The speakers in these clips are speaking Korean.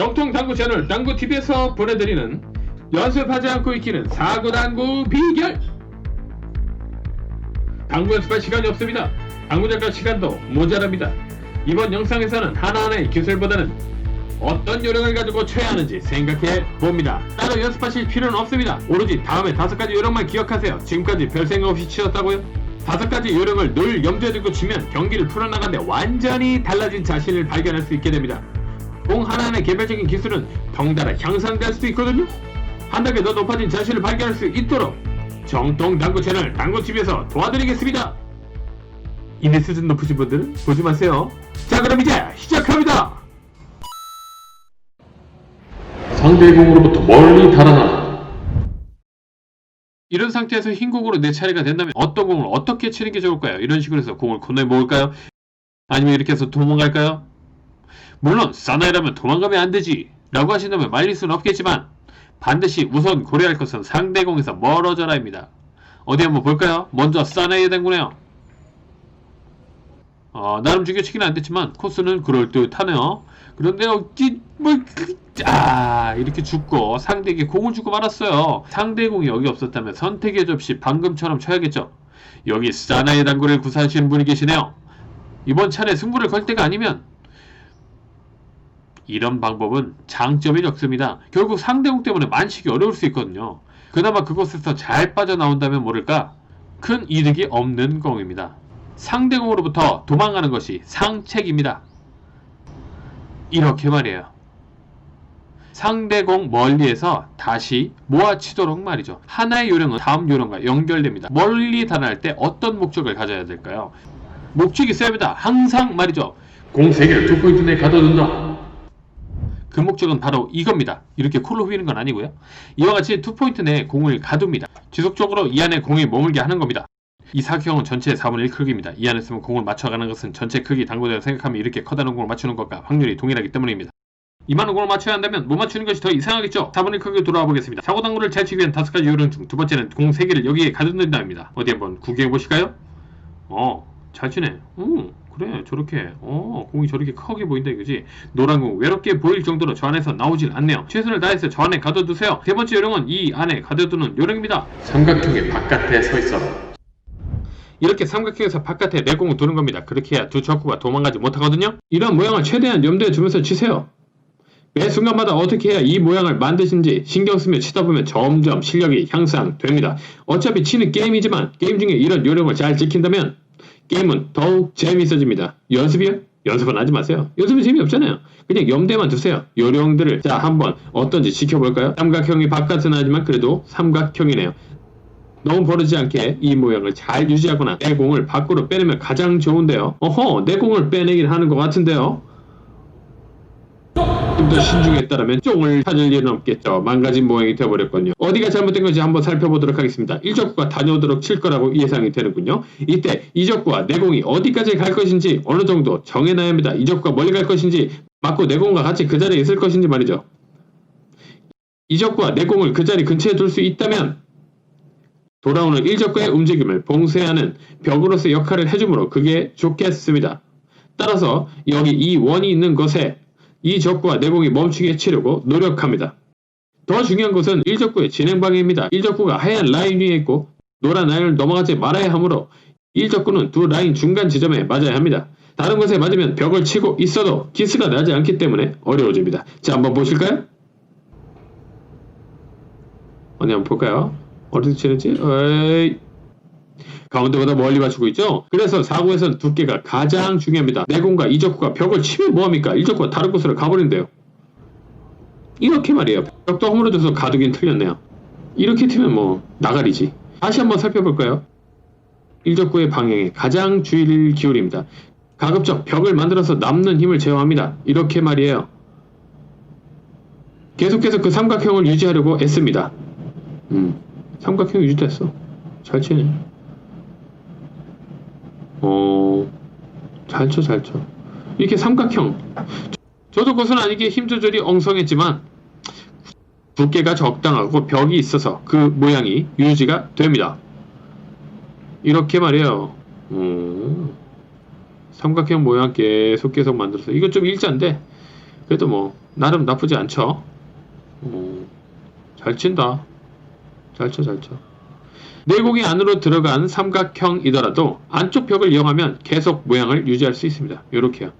정통 당구 채널 당구TV에서 보내드리는 연습하지 않고 익히는 사구 당구 비결 당구 연습할 시간이 없습니다. 당구 잠깐 시간도 모자랍니다. 이번 영상에서는 하나하나의 기술보다는 어떤 요령을 가지고 쳐야 하는지 생각해 봅니다. 따로 연습하실 필요는 없습니다. 오로지 다음에 다섯 가지 요령만 기억하세요. 지금까지 별 생각 없이 치셨다고요? 다섯 가지 요령을 늘 염두에 두고 치면 경기를 풀어나가는데 완전히 달라진 자신을 발견할 수 있게 됩니다. 공 하나하나의 개별적인 기술은 덩달아 향상될 수도 있거든요. 한 단계 더 높아진 자신을 발견할 수 있도록 정통 당구 채널 당구TV에서 도와드리겠습니다. 이내 수준 높으신 분들은 보지 마세요. 자 그럼 이제 시작합니다. 상대공으로부터 멀리 달아나 이런 상태에서 흰 공으로 내 차례가 된다면 어떤 공을 어떻게 치는 게 좋을까요? 이런 식으로 해서 공을 건네 모을까요? 아니면 이렇게 해서 도망갈까요? 물론 사나이라면 도망가면 안 되지 라고 하신다면 말릴 수는 없겠지만 반드시 우선 고려할 것은 상대공에서 멀어져라입니다. 어디 한번 볼까요? 먼저 사나이에 된구네요. 어, 나름 죽여치기는 안 됐지만 코스는 그럴듯하네요. 그런데 어찌 뭐, 그, 아 이렇게 죽고 상대에게 공을 주고 말았어요. 상대 공이 여기 없었다면 선택의 접시 방금처럼 쳐야겠죠. 여기 사나이 당구를 구사하시는 분이 계시네요. 이번 차례 승부를 걸 때가 아니면 이런 방법은 장점이 적습니다. 결국 상대공 때문에 만식이 어려울 수 있거든요. 그나마 그곳에서 잘 빠져나온다면 모를까 큰 이득이 없는 공입니다. 상대공으로부터 도망가는 것이 상책입니다. 이렇게 말이에요. 상대공 멀리에서 다시 모아치도록 말이죠. 하나의 요령은 다음 요령과 연결됩니다. 멀리 달할 때 어떤 목적을 가져야 될까요? 목적이 있어야 합니다. 항상 말이죠. 공 3개를 두 포인트 내에 가둬둔다. 그 목적은 바로 이겁니다. 이렇게 콜로 휘는 건 아니고요. 이와 같이 투 포인트 내에 공을 가둡니다. 지속적으로 이 안에 공이 머물게 하는 겁니다. 이 사각형은 전체의 4분의 1 크기입니다. 이 안에 쓰면 공을 맞춰가는 것은 전체 크기 당구대로 생각하면 이렇게 커다란 공을 맞추는 것과 확률이 동일하기 때문입니다. 이만한 공을 맞춰야 한다면 못 맞추는 것이 더 이상하겠죠? 4분의 1 크기로 돌아와 보겠습니다. 사고 당구를 잘 치기 위한 다섯 가지 요령 중 두 번째는 공 3개를 여기에 가둔다입니다. 어디 한번 구경해 보실까요? 어, 잘 치네. 음, 그래, 저렇게. 어, 공이 저렇게 크게 보인다 이거지. 노란 공 외롭게 보일 정도로 저 안에서 나오질 않네요. 최선을 다해서 저 안에 가둬두세요. 세 번째 요령은 이 안에 가둬두는 요령입니다. 삼각형의 바깥에 서 있어라. 이렇게 삼각형에서 바깥에 내공을 두는 겁니다. 그렇게 해야 두 적구가 도망가지 못하거든요. 이런 모양을 최대한 염두에 두면서 치세요. 매 순간마다 어떻게 해야 이 모양을 만드신지 신경 쓰며 치다 보면 점점 실력이 향상됩니다. 어차피 치는 게임이지만 게임 중에 이런 요령을 잘 지킨다면 게임은 더욱 재미있어집니다. 연습이요? 연습은 하지 마세요. 연습은 재미없잖아요. 그냥 염두에만 두세요. 요령들을 자 한번 어떤지 지켜볼까요? 삼각형이 바깥은 하지만 그래도 삼각형이네요. 너무 버르지 않게 이 모양을 잘 유지하거나 내 공을 밖으로 빼내면 가장 좋은데요. 어허, 내 공을 빼내긴 하는 것 같은데요. 좀 더 신중했다라면 쫑을 찾을 일은 없겠죠. 망가진 모양이 되어버렸군요. 어디가 잘못된 건지 한번 살펴보도록 하겠습니다. 1적구가 다녀오도록 칠 거라고 예상이 되는군요. 이때 이적구와 내공이 어디까지 갈 것인지 어느 정도 정해놔야 합니다. 이적구가 멀리 갈 것인지 맞고 내공과 같이 그 자리에 있을 것인지 말이죠. 이적구와 내공을 그 자리 근처에 둘 수 있다면 돌아오는 일적과의 움직임을 봉쇄하는 벽으로서 역할을 해주므로 그게 좋겠습니다. 따라서 여기 이 원이 있는 것에 이 적구와 내공이 멈추게 치려고 노력합니다. 더 중요한 것은 일적구의 진행 방향입니다. 일적구가 하얀 라인 위에 있고 노란 라인을 넘어가지 말아야 하므로 일적구는 두 라인 중간 지점에 맞아야 합니다. 다른 것에 맞으면 벽을 치고 있어도 기스가 나지 않기 때문에 어려워집니다. 자 한번 보실까요? 어디 한번 볼까요? 어디서 치는지? 어이. 가운데보다 멀리 맞추고 있죠? 그래서 사고에서는 두께가 가장 중요합니다. 내공과 이적구가 벽을 치면 뭐합니까? 이적구가 다른 곳으로 가버린대요. 이렇게 말이에요. 벽도 허물어져서 가두긴 틀렸네요. 이렇게 치면 뭐 나가리지. 다시 한번 살펴볼까요? 일적구의 방향에 가장 주의를 기울입니다. 가급적 벽을 만들어서 남는 힘을 제어합니다. 이렇게 말이에요. 계속해서 그 삼각형을 유지하려고 애씁니다. 음, 삼각형 유지됐어. 잘 치네. 어, 잘 쳐, 잘 쳐. 이렇게 삼각형. 저도 그것은 아니게 힘 조절이 엉성했지만, 두께가 적당하고 벽이 있어서 그 모양이 유지가 됩니다. 이렇게 말이에요. 음, 삼각형 모양 계속 계속 만들어서. 이거 좀 일자인데, 그래도 뭐 나름 나쁘지 않죠. 어, 잘 친다. 잘 쳐, 잘 쳐. 내공이 안으로 들어간 삼각형이더라도 안쪽 벽을 이용하면 계속 모양을 유지할 수 있습니다. 이렇게요.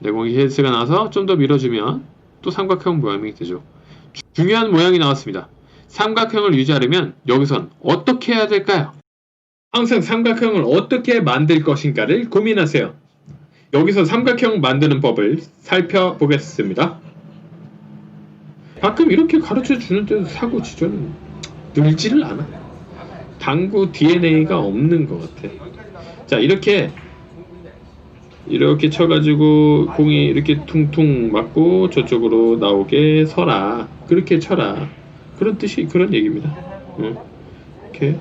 내공이 헬스가 나서 좀 더 밀어주면 또 삼각형 모양이 되죠. 주- 중요한 모양이 나왔습니다. 삼각형을 유지하려면 여기선 어떻게 해야 될까요? 항상 삼각형을 어떻게 만들 것인가를 고민하세요. 여기서 삼각형 만드는 법을 살펴보겠습니다. 가끔 이렇게 가르쳐 주는데도 사고 치저는 늘지를 않아. 당구 DNA가 없는 것 같아. 자, 이렇게 이렇게 쳐가지고 공이 이렇게 퉁퉁 맞고 저쪽으로 나오게 서라. 그렇게 쳐라. 그런 뜻이 그런 얘기입니다. 응. 이렇게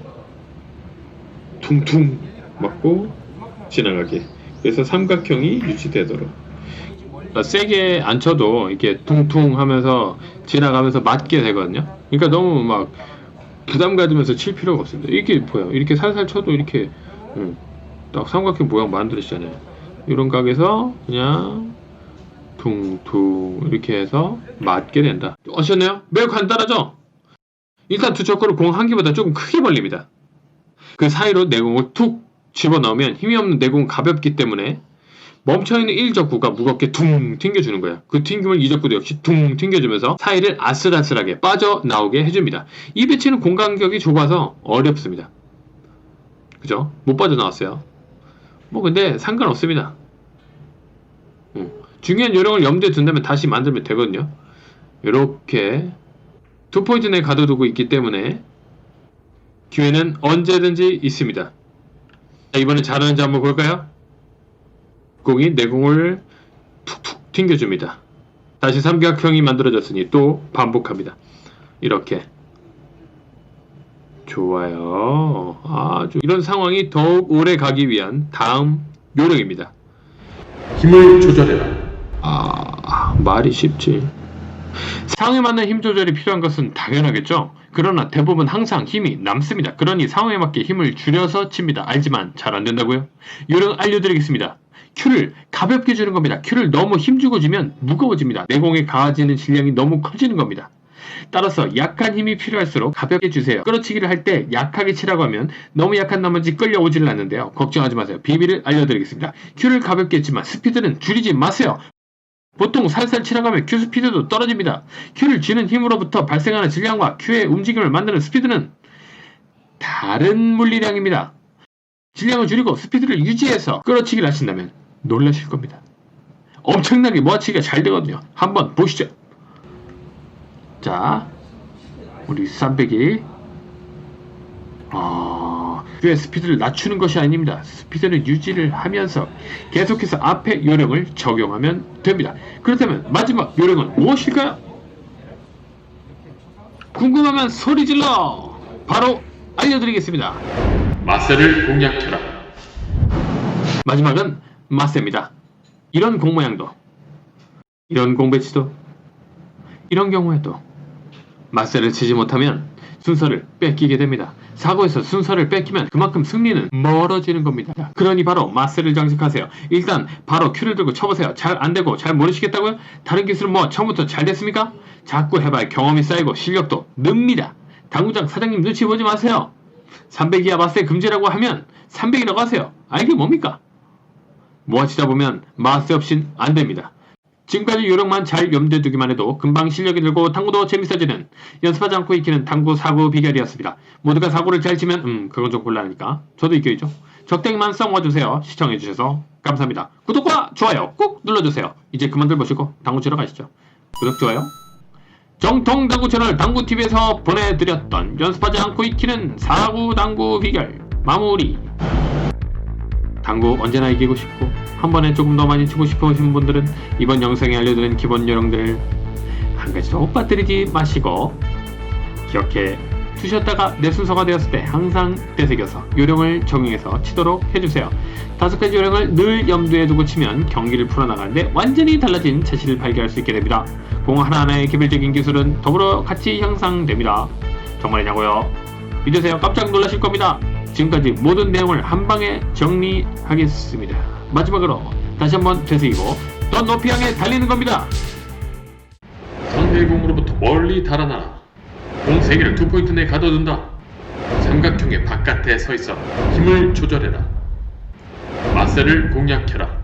퉁퉁 맞고 지나가게. 그래서 삼각형이 유지되도록. 그러니까 세게 안 쳐도 이렇게 퉁퉁 하면서 지나가면서 맞게 되거든요. 그러니까 너무 막 부담 가지면서 칠 필요가 없습니다. 이렇게 보여. 이렇게 살살 쳐도 이렇게 음, 딱 삼각형 모양 만들어지잖아요. 이런 각에서 그냥 퉁퉁 이렇게 해서 맞게 된다. 아셨나요? 매우 간단하죠? 일단 두 척구를 공한 개보다 조금 크게 벌립니다. 그 사이로 내공을 툭 집어넣으면 힘이 없는 내공은 가볍기 때문에 멈춰있는 1적구가 무겁게 퉁 튕겨주는 거야. 그 튕김을 2적구도 역시 퉁 튕겨주면서 사이를 아슬아슬하게 빠져나오게 해줍니다. 이 배치는 공간격이 좁아서 어렵습니다. 그죠? 못 빠져나왔어요. 뭐 근데 상관없습니다. 음, 중요한 요령을 염두에 둔다면 다시 만들면 되거든요. 이렇게 두 포인트 내에 가둬두고 있기 때문에 기회는 언제든지 있습니다. 자, 이번엔 잘하는지 한번 볼까요? 공이 내공을 툭툭 튕겨줍니다. 다시 삼각형이 만들어졌으니 또 반복합니다. 이렇게. 좋아요. 아주 이런 상황이 더욱 오래 가기 위한 다음 요령입니다. 힘을 조절해라. 아, 말이 쉽지. 상황에 맞는 힘 조절이 필요한 것은 당연하겠죠. 그러나 대부분 항상 힘이 남습니다. 그러니 상황에 맞게 힘을 줄여서 칩니다. 알지만 잘 안 된다고요? 요령 알려드리겠습니다. 큐를 가볍게 주는 겁니다. 큐를 너무 힘주고 주면 무거워집니다. 내공에 가해지는 질량이 너무 커지는 겁니다. 따라서 약한 힘이 필요할수록 가볍게 주세요. 끌어치기를 할 때 약하게 치라고 하면 너무 약한 나머지 끌려오지를 않는데요. 걱정하지 마세요. 비밀을 알려드리겠습니다. 큐를 가볍게 했지만 스피드는 줄이지 마세요. 보통 살살 치라고 하면 큐 스피드도 떨어집니다. 큐를 쥐는 힘으로부터 발생하는 질량과 큐의 움직임을 만드는 스피드는 다른 물리량입니다. 질량을 줄이고 스피드를 유지해서 끌어치기를 하신다면 놀라실 겁니다. 엄청나게 모아치기가 잘 되거든요. 한번 보시죠. 자, 우리 쌈배기 어, 꽤 스피드를 낮추는 것이 아닙니다. 스피드는 유지를 하면서 계속해서 앞에 요령을 적용하면 됩니다. 그렇다면 마지막 요령은 무엇일까요? 궁금하면 소리 질러! 바로 알려드리겠습니다. 마세를 공략해라. 마지막은 마세입니다. 이런 공 모양도, 이런 공 배치도, 이런 경우에도 마세를 치지 못하면 순서를 뺏기게 됩니다. 사고에서 순서를 뺏기면 그만큼 승리는 멀어지는 겁니다. 그러니 바로 마세를 장식하세요. 일단 바로 큐를 들고 쳐보세요. 잘 안되고 잘 모르시겠다고요? 다른 기술은 뭐 처음부터 잘 됐습니까? 자꾸 해봐야 경험이 쌓이고 실력도 늡니다. 당구장 사장님 눈치 보지 마세요. 300이야 마세 금지라고 하면 300이라고 하세요. 아 이게 뭡니까? 모아치다 보면 마세 없인 안 됩니다. 지금까지 요령만 잘 염두에 두기만 해도 금방 실력이 늘고 당구도 재밌어지는 연습하지 않고 익히는 당구 사고 비결이었습니다. 모두가 사고를 잘 치면 음 그건 좀 곤란하니까 저도 익혀야죠. 적당히만 써와주세요. 시청해주셔서 감사합니다. 구독과 좋아요 꼭 눌러주세요. 이제 그만들 보시고 당구 치러 가시죠. 구독 좋아요. 정통 당구 채널 당구TV에서 보내드렸던 연습하지 않고 익히는 사구 당구 비결 마무리 당구 언제나 이기고 싶고 한 번에 조금 더 많이 치고 하시는 분들은 이번 영상에 알려드린 기본 요령들 한 가지도 빠뜨리지 마시고 기억해 두셨다가 내 순서가 되었을 때 항상 되새겨서 요령을 적용해서 치도록 해주세요. 다섯 가지 요령을 늘 염두에 두고 치면 경기를 풀어나가는데 완전히 달라진 자신을 발견할 수 있게 됩니다. 공 하나하나의 개별적인 기술은 더불어 같이 향상됩니다. 정말이냐고요? 믿으세요. 깜짝 놀라실 겁니다. 지금까지 모든 내용을 한 방에 정리하겠습니다. 마지막으로 다시 한번 되새기고 던저 높이 향해 달리는 겁니다. 상대의 공으로부터 멀리 달아나 공 3개를 두 포인트 내에 가둬둔다. 삼각형의 바깥에 서 있어 힘을 조절해라. 마셀을 공략해라.